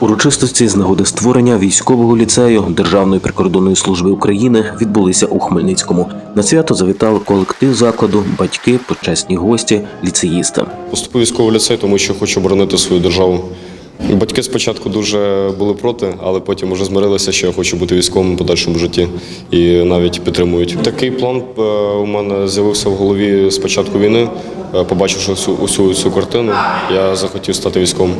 Урочистості з нагоди створення військового ліцею Державної прикордонної служби України відбулися у Хмельницькому. На свято завітали колектив закладу, батьки, почесні гості, ліцеїсти. Поступив військовий ліцей, тому що хочу боронити свою державу. Батьки спочатку дуже були проти, але потім вже змирилися, що я хочу бути військовим у подальшому житті і навіть підтримують. Такий план е, у мене з'явився в голові з початку війни. Е, Побачивши усю, усю цю картину, я захотів стати військовим.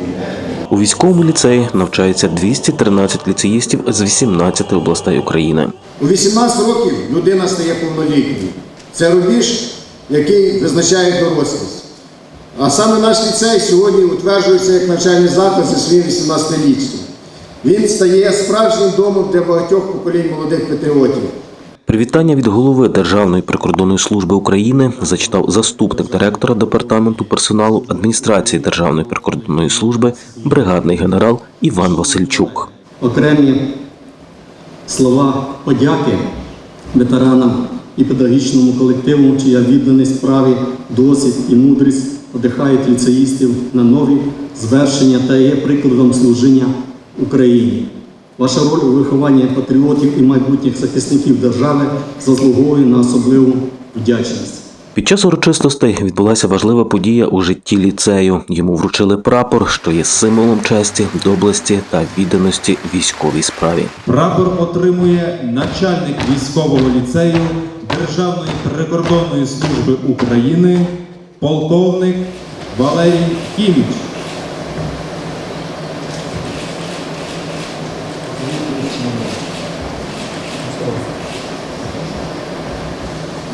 У військовому ліцеї навчається 213 ліцеїстів з 18 областей України. У 18 років людина стає повнолітньою. Це рубіж, який визначає дорослість. А саме наш ліцей сьогодні утверджується як навчальний заклад зі своїм 18-літтям. Він стає справжнім домом для багатьох поколінь молодих патріотів. Привітання від голови Державної прикордонної служби України зачитав заступник директора департаменту персоналу адміністрації Державної прикордонної служби, бригадний генерал Іван Васильчук. окремі слова подяки ветеранам і педагогічному колективу, чия відданість справі, досвід і мудрість надихають ліцеїстів на нові звершення та є прикладом служіння Україні. Ваша роль у вихованні патріотів і майбутніх захисників держави заслуговує на особливу вдячність. Під час урочистостей відбулася важлива подія у житті ліцею. Йому вручили прапор, що є символом честі, доблесті та відданості військовій справі. Прапор отримує начальник військового ліцею Державної прикордонної служби України, полковник Валерій Хіміч.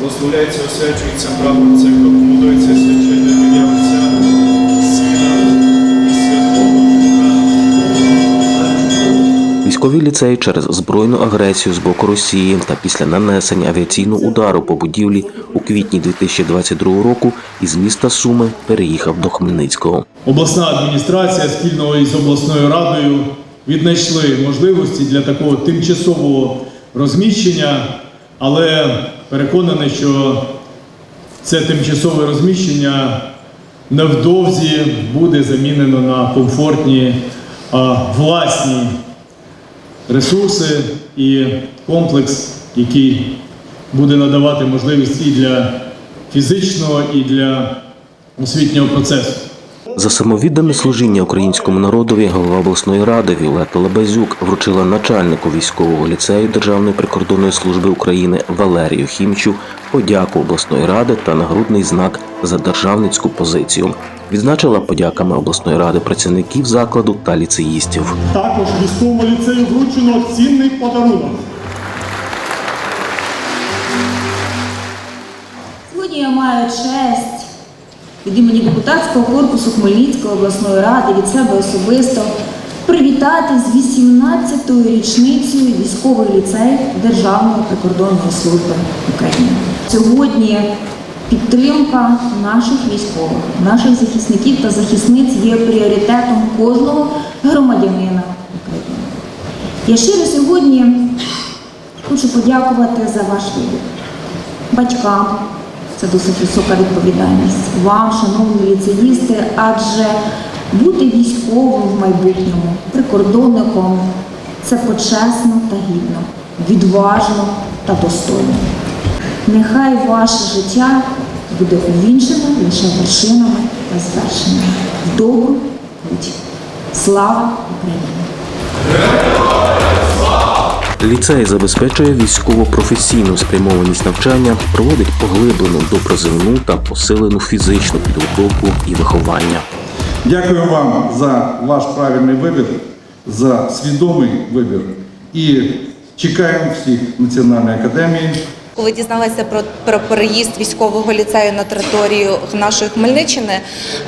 Благословляється, освячується прапор цей прокомандується священне ім'я Отця, Сина і Святого Духа. Військовий ліцей через збройну агресію з боку Росії та після нанесення авіаційного удару по будівлі у квітні 2022 року із міста Суми переїхав до Хмельницького. Обласна адміністрація спільно із обласною радою віднайшли можливості для такого тимчасового розміщення, але переконаний, що це тимчасове розміщення невдовзі буде замінено на комфортні а, власні ресурси і комплекс, який буде надавати можливість і для фізичного, і для освітнього процесу. За самовіддане служіння українському народові голова обласної ради Віолетта Лабазюк вручила начальнику військового ліцею Державної прикордонної служби України Валерію Хімчу подяку обласної ради та нагрудний знак за державницьку позицію. Відзначила подяками обласної ради працівників закладу та ліцеїстів. Також військовому ліцею вручено цінний подарунок. Сьогодні я маю честь від імені депутатського корпусу Хмельницької обласної ради від себе особисто привітати з 18-ю річницею військовий ліцей Державної прикордонної служби України. Сьогодні підтримка наших військових, наших захисників та захисниць є пріоритетом кожного громадянина України. Я щиро сьогодні хочу подякувати за ваш вибір батькам. Це досить висока відповідальність. Вам, шановні ліцеїсти, адже бути військовим в майбутньому, прикордонником це почесно та гідно, відважно та достойно. Нехай ваше життя буде увінчено лише вершинами та звершеннями. В добру путь. Слава Україні! Ліцей забезпечує військово-професійну спрямованість навчання, проводить поглиблену допрозивну та посилену фізичну підготовку і виховання. Дякую вам за ваш правильний вибір, за свідомий вибір. І чекаємо всіх Національної академії. Коли дізналася про, про переїзд військового ліцею на територію нашої Хмельниччини,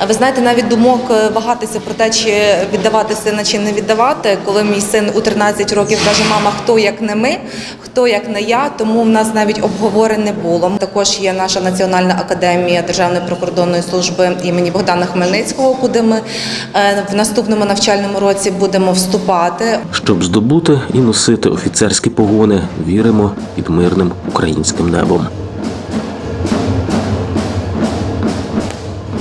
ви знаєте, навіть думок е, вагатися про те, чи віддавати сина чи не віддавати, коли мій син у 13 років каже, мама, хто як не ми, хто як не я, тому в нас навіть обговорень не було. Також є наша Національна академія Державної прикордонної служби імені Богдана Хмельницького, куди ми е, в наступному навчальному році будемо вступати. Щоб здобути і носити офіцерські погони, віримо під мирним українським небом.